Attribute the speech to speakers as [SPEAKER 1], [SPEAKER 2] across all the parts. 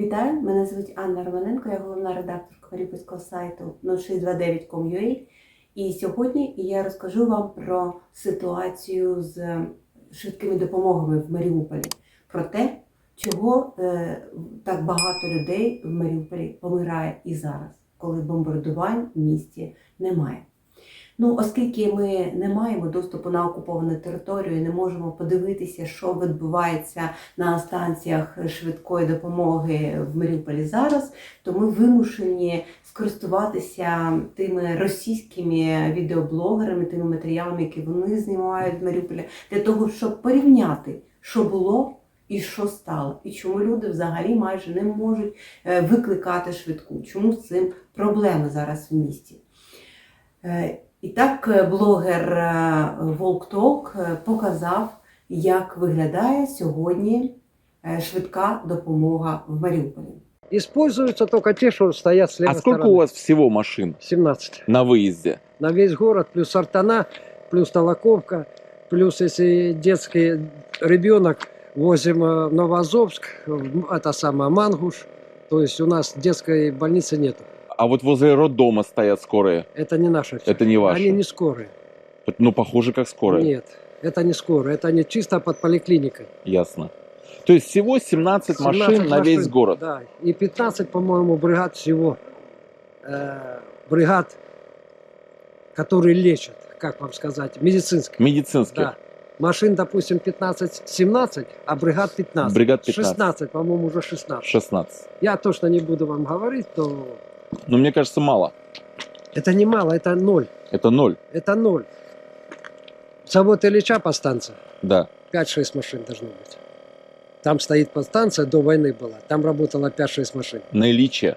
[SPEAKER 1] Вітаю, мене звуть Анна Романенко, я головна редакторка маріупольського сайту 0629.com.ua. І сьогодні я розкажу вам про ситуацію з швидкими допомогами в Маріуполі, про те, чого е, так багато людей в Маріуполі помирає і зараз, коли бомбардувань в місті немає. Ну, оскільки ми не маємо доступу на окуповану територію, не можемо подивитися, що відбувається на станціях швидкої допомоги в Маріуполі зараз, то ми вимушені скористуватися тими російськими відеоблогерами, тими матеріалами, які вони знімають в Маріуполі, для того, щоб порівняти, що було. І що стало, і чому люди взагалі майже не можуть е, викликати швидку? Чому з цим проблеми зараз в місті? Е, І так е, блогер е, Волктолк е, показав, як виглядає сьогодні е, швидка допомога в Маріуполі.
[SPEAKER 2] Используются только те, что стоят с
[SPEAKER 3] А
[SPEAKER 2] левой
[SPEAKER 3] сколько
[SPEAKER 2] стороны.
[SPEAKER 3] у вас всего машин
[SPEAKER 2] 17.
[SPEAKER 3] на выезде?
[SPEAKER 2] На весь город, плюс Артана, плюс Толоковка, плюс если детский ребенок возим э, в Новоазовск, в- это самое Мангуш. То есть у нас детской больницы нет.
[SPEAKER 3] А вот возле роддома стоят скорые.
[SPEAKER 2] Это не наши.
[SPEAKER 3] Это не ваши.
[SPEAKER 2] Они не скорые.
[SPEAKER 3] Ну, похоже, как скорые.
[SPEAKER 2] Нет, это не скорые. Это не чисто под поликлиникой.
[SPEAKER 3] Ясно. То есть всего 17,
[SPEAKER 2] 17
[SPEAKER 3] машин на весь
[SPEAKER 2] машин,
[SPEAKER 3] город.
[SPEAKER 2] Да. И 15, по-моему, бригад всего. Э, бригад, которые лечат, как вам сказать, медицинских.
[SPEAKER 3] Медицинских.
[SPEAKER 2] Да. Машин, допустим, 15-17, а бригад 15.
[SPEAKER 3] Бригад 15.
[SPEAKER 2] 16, по-моему, уже 16.
[SPEAKER 3] 16.
[SPEAKER 2] Я точно не буду вам говорить, но
[SPEAKER 3] Но мне кажется, мало.
[SPEAKER 2] это не мало, это ноль.
[SPEAKER 3] Это ноль.
[SPEAKER 2] Это ноль. Завод Ильича по станции.
[SPEAKER 3] Да.
[SPEAKER 2] 5-6 машин должно быть. Там стоит подстанция, до войны была. Там работало 5-6 машин.
[SPEAKER 3] На Ильиче.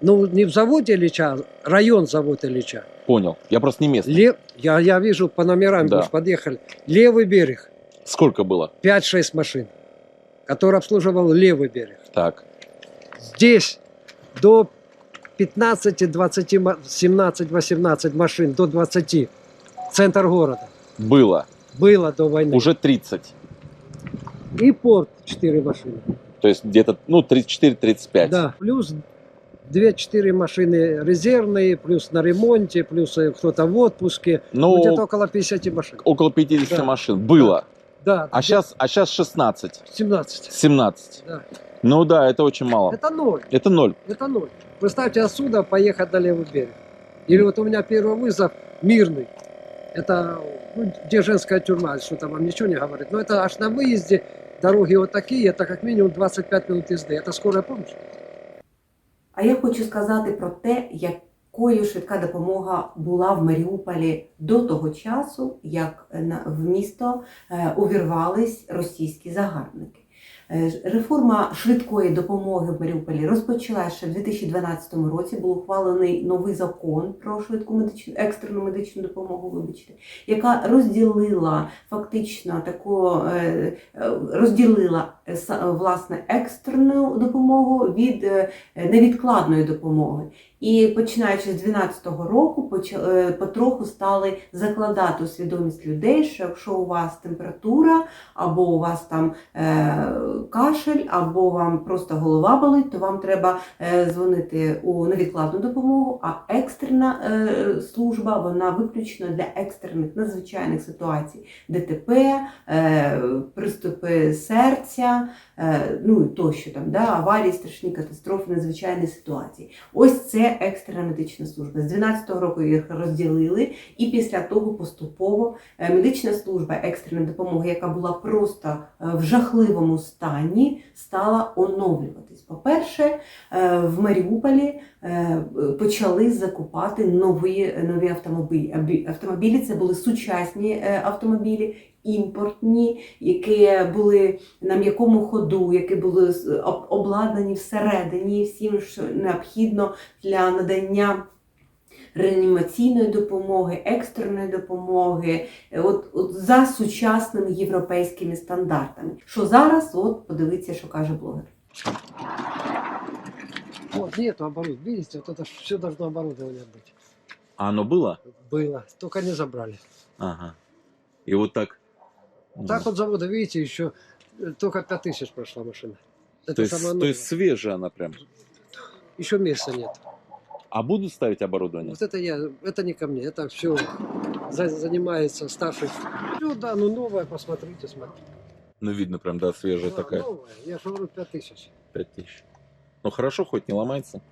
[SPEAKER 2] Ну, не в заводе Ильича, а район завода Ильича.
[SPEAKER 3] Понял. Я просто не местный.
[SPEAKER 2] Лев... Я, я вижу по номерам,
[SPEAKER 3] Да.
[SPEAKER 2] подъехали. Левый берег,
[SPEAKER 3] Сколько было?
[SPEAKER 2] 5-6 машин, который обслуживал левый берег.
[SPEAKER 3] Так.
[SPEAKER 2] Здесь до 15, 20, ма- 17, 18 машин, до 20. Центр города.
[SPEAKER 3] Было.
[SPEAKER 2] Было до войны.
[SPEAKER 3] Уже 30.
[SPEAKER 2] И порт 4 машины.
[SPEAKER 3] То есть где-то, ну, 34-35.
[SPEAKER 2] Да, плюс 2-4 машины резервные, плюс на ремонте, плюс э, кто-то в отпуске.
[SPEAKER 3] Ну,
[SPEAKER 2] где-то около 50 машин.
[SPEAKER 3] около 50
[SPEAKER 2] Да.
[SPEAKER 3] машин. Было.
[SPEAKER 2] Да,
[SPEAKER 3] А
[SPEAKER 2] где-
[SPEAKER 3] сейчас, а сейчас 16.
[SPEAKER 2] 17.
[SPEAKER 3] 17.
[SPEAKER 2] Да.
[SPEAKER 3] Ну да, это очень мало.
[SPEAKER 2] Это ноль.
[SPEAKER 3] Это ноль.
[SPEAKER 2] Это ноль. Представьте, отсюда поехать на левый берег. Или вот у меня первый вызов мирный. Это ну, где женская тюрьма, что-то вам ничего не говорит. Но это аж на выезде дороги вот такие, это как минимум 25 минут езды. Это скорая помощь.
[SPEAKER 1] А я хочу сказати про те, якою швидка допомога була в Маріуполі до того часу, як в місто е, увірвались російські загарбники. Е, Реформа швидкої допомоги в Маріуполі розпочалася ще в 2012 році. Був ухвалений новий закон про швидку медичну екстрену медичну допомогу, вибачте, яка розділила фактично таку е, е, розділила власне екстрену допомогу від невідкладної допомоги. І починаючи з 2012 року, потроху стали закладати у свідомість людей, що якщо у вас температура, або у вас там кашель, або вам просто голова болить, то вам треба е, дзвонити у невідкладну допомогу. А екстрена е, служба вона виключно для екстрених надзвичайних ситуацій: ДТП, е, приступи серця, ну тощо там, да, аварії, страшні катастрофи, надзвичайні ситуації. Ось це екстрена медична служба. З 12-го року їх розділили, і після того поступово медична служба екстреної допомоги, яка була просто в жахливому стані, стала оновлюватись. По-перше, е, в Маріуполі е, почали закупати нові, нові автомобілі. Автомобілі це були сучасні е, автомобілі. Імпортні, які були на м'якому ходу, які були обладнані всередині всім, що необхідно для надання реанімаційної допомоги, екстреної допомоги, е, от, от за сучасними європейськими стандартами. Що зараз, от подивіться, що каже блогер.
[SPEAKER 2] Вот нету оборудования. Видите, вот это все должно оборудование быть.
[SPEAKER 3] А оно было?
[SPEAKER 2] Было. Только не забрали.
[SPEAKER 3] Ага. И вот так.
[SPEAKER 2] Так вот завода, видите, еще э, только 5000 прошла машина. Это
[SPEAKER 3] То есть,
[SPEAKER 2] самое
[SPEAKER 3] то
[SPEAKER 2] новое.
[SPEAKER 3] есть свежая она прям.
[SPEAKER 2] Еще места нет.
[SPEAKER 3] А будут ставить оборудование?
[SPEAKER 2] Вот это я, это не ко мне, это все занимается старший. Ну да, ну новое, посмотрите, смотрите.
[SPEAKER 3] Ну, видно прям, да, свежая
[SPEAKER 2] Да,
[SPEAKER 3] такая.
[SPEAKER 2] Новое, я же говорю, 5000.
[SPEAKER 3] 5000. Ну, хорошо, хоть не ломается.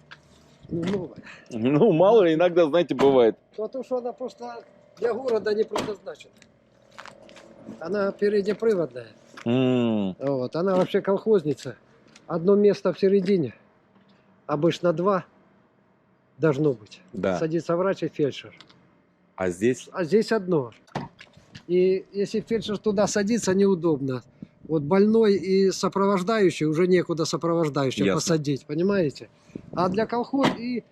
[SPEAKER 2] Ну, новое.
[SPEAKER 3] Ну, мало ли, иногда, знаете, бывает.
[SPEAKER 2] Потому что она просто для города не предназначена. Она переднеприводная.
[SPEAKER 3] М,
[SPEAKER 2] Вот, она вообще колхозница. Одно место в середине. Обычно два должно быть.
[SPEAKER 3] Да.
[SPEAKER 2] Садится врач и фельдшер.
[SPEAKER 3] А здесь?
[SPEAKER 2] А здесь одно. И если фельдшер туда садится, неудобно. Вот больной и сопровождающий, уже некуда сопровождающего
[SPEAKER 3] Ясно.
[SPEAKER 2] посадить, понимаете? А для колхоз и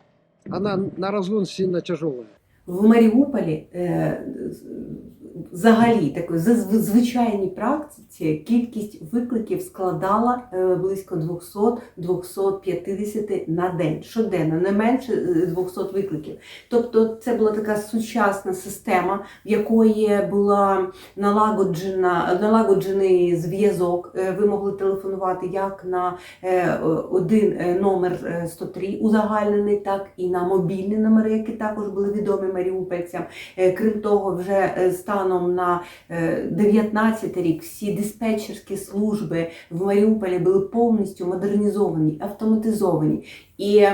[SPEAKER 2] она на разгон сильно тяжелая.
[SPEAKER 1] В Мариуполе з- взагалі такої звичайній практиці кількість викликів складала е, близько 200-250 на день, щоденно, не менше е, 200 викликів. Тобто це була така сучасна система, в якої була налагоджена налагоджений зв'язок. Е, Ви могли телефонувати як на е, один е, номер е, 103 узагальнений, так і на мобільні номери, які також були відомі маріупольцям. Е, Крім того, вже е, станом на е, 19 рік всі диспетчерські служби в Маріуполі були повністю модернізовані, автоматизовані. І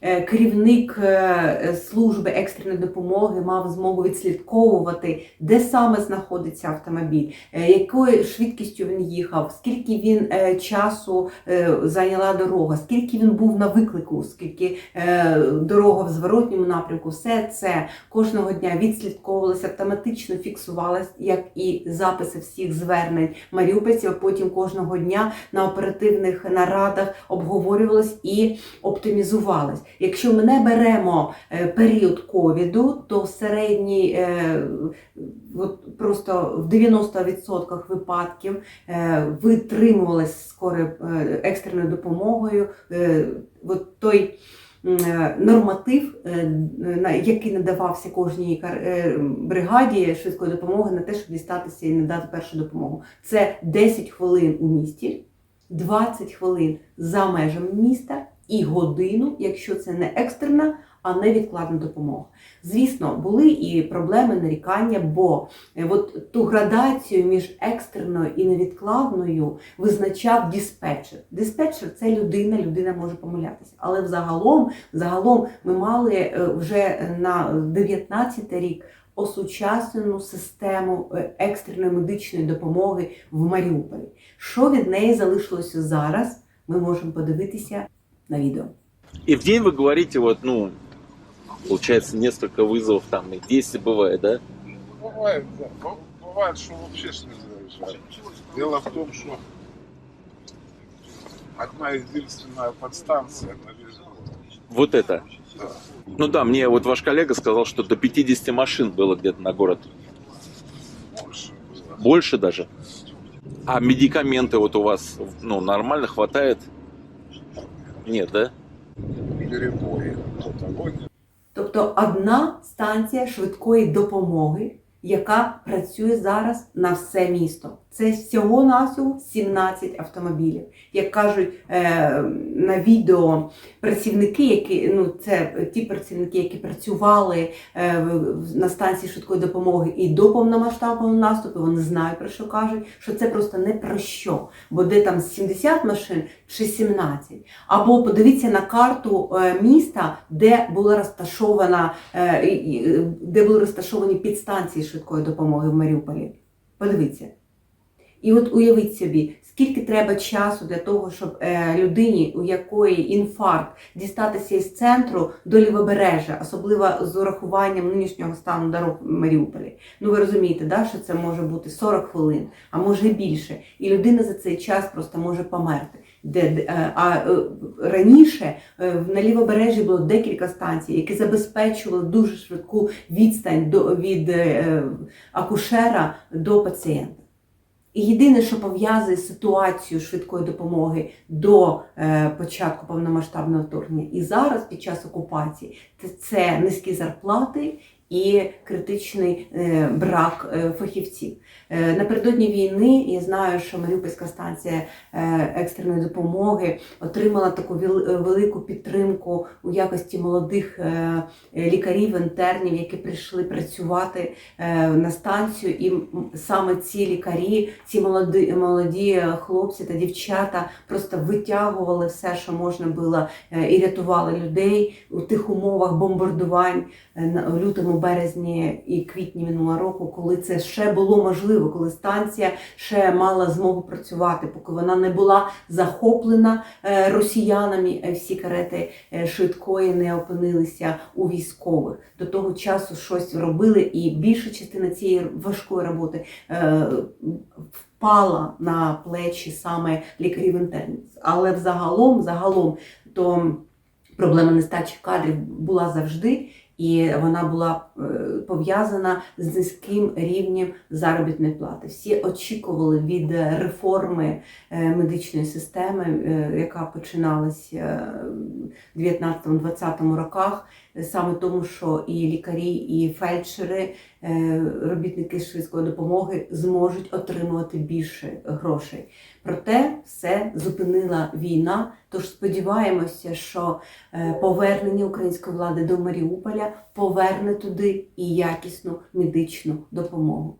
[SPEAKER 1] е, керівник е, служби екстреної допомоги мав змогу відслідковувати, де саме знаходиться автомобіль, е, якою швидкістю він їхав, скільки він е, часу е, зайняла дорога, скільки він був на виклику, скільки е, дорога в зворотньому напрямку, все це кожного дня відслідковувалося, автоматично фіксувалось, як і записи всіх звернень маріупольців. Потім кожного дня на оперативних нарадах обговорювалось і оптимізувалось. Якщо ми не беремо е, період ковіду, то середній е, от просто в 90% випадків е, витримувалось скоро екстреною допомогою. От той норматив, е, на який надавався кожній е, бригаді швидкої допомоги на те, щоб дістатися і надати першу допомогу. Це 10 хвилин у місті, 20 хвилин за межами міста і годину, якщо це не екстрена, а невідкладна допомога. Звісно, були і проблеми нарікання, бо е, от ту градацію між екстреною і невідкладною визначав диспетчер. Диспетчер це людина, людина може помилятися. Але взагалом, загалом ми мали е, вже на 19 рік осучаснену систему е, екстреної медичної допомоги в Маріуполі. Що від неї залишилося зараз, ми можемо подивитися на відео.
[SPEAKER 3] И в день вы говорите, вот, ну, получается, несколько вызовов там, и 10 бывает, да?
[SPEAKER 4] Бывает, да. Бывает, что вообще ж не заезжают. Дело в том, что одна единственная подстанция на весь город.
[SPEAKER 3] Вот это.
[SPEAKER 4] Да.
[SPEAKER 3] Ну да, мне вот ваш коллега сказал, что до 50 машин было где-то на город.
[SPEAKER 4] Больше было.
[SPEAKER 3] Больше даже. А медикаменты вот у вас, ну, нормально хватает? Нет, да?
[SPEAKER 4] Перебои.
[SPEAKER 1] Тобто одна станція швидкої допомоги, яка працює зараз на все місто. Це всього навсього 17 автомобілів. Як кажуть е, на відео працівники, які ну це ті працівники, які працювали е, на станції швидкої допомоги і до повномасштабного наступу, вони знають про що кажуть, що це просто не про що. Бо де там 70 машин чи 17. Або подивіться на карту е, міста, де була розташована, де були розташовані підстанції швидкої допомоги в Маріуполі. Подивіться. І от уявіть собі, скільки треба часу для того, щоб е, людині, у якої інфаркт, дістатися із центру до лівобережжя, особливо з урахуванням нинішнього стану дорог в Маріуполі. Ну ви розумієте, да, що це може бути 40 хвилин, а може більше. І людина за цей час просто може померти. Де, е, а е, раніше е, на лівобережжі було декілька станцій, які забезпечували дуже швидку відстань до, від акушера до пацієнта. І єдине, що пов'язує ситуацію швидкої допомоги до початку повномасштабного вторгнення і зараз під час окупації, це низькі зарплати і критичний е, брак е, фахівців. Е, Напередодні війни я знаю, що Маріупольська станція екстреної допомоги отримала таку велику підтримку у якості молодих лікарів, інтернів, які прийшли працювати на станцію. І саме ці лікарі, ці молоді, молоді хлопці та дівчата просто витягували все, що можна було, і рятували людей у тих умовах бомбардувань на- лютому, березні і квітні минулого року, коли це ще було можливо, коли станція ще мала змогу працювати, поки вона не була захоплена е, росіянами, е, всі карети е, швидкої не опинилися у військових. До того часу щось робили, і більша частина цієї важкої роботи впала на плечі саме лікарів інтернів. Але взагалом, загалом, то проблема нестачі кадрів була завжди. І вона була е, пов'язана з низьким рівнем заробітної плати. Всі очікували від реформи е, медичної системи, е, яка починалася в 19-20 роках, саме тому, що і лікарі, і фельдшери, е, робітники швидкої допомоги зможуть отримувати більше грошей. Проте все зупинила війна. Тож сподіваємося, що е, повернення української влади до Маріуполя поверне туди і якісну медичну допомогу.